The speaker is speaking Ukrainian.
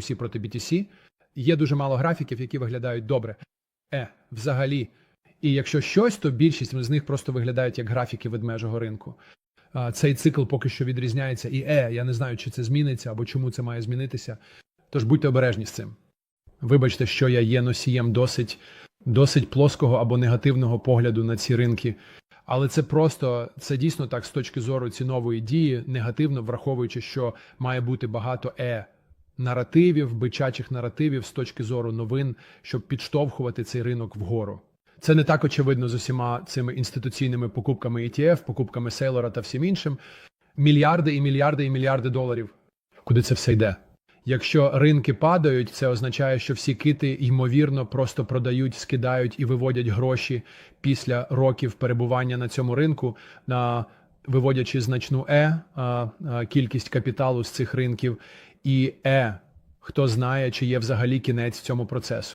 усі проти BTC. Є дуже мало графіків, які виглядають добре. Е, взагалі. І якщо щось, то більшість з них просто виглядають як графіки ведмежого ринку. Цей цикл поки що відрізняється. І е, я не знаю, чи це зміниться або чому це має змінитися. Тож будьте обережні з цим. Вибачте, що я є носієм досить, досить плоского або негативного погляду на ці ринки. Але це просто це дійсно так з точки зору цінової дії, негативно враховуючи, що має бути багато е наративів, бичачих наративів з точки зору новин, щоб підштовхувати цей ринок вгору. Це не так очевидно з усіма цими інституційними покупками ETF, покупками Сейлора та всім іншим. Мільярди і мільярди і мільярди доларів. Куди це все йде? Якщо ринки падають, це означає, що всі кити ймовірно просто продають, скидають і виводять гроші після років перебування на цьому ринку, на виводячи значну е кількість капіталу з цих ринків, і е, хто знає, чи є взагалі кінець цьому процесу.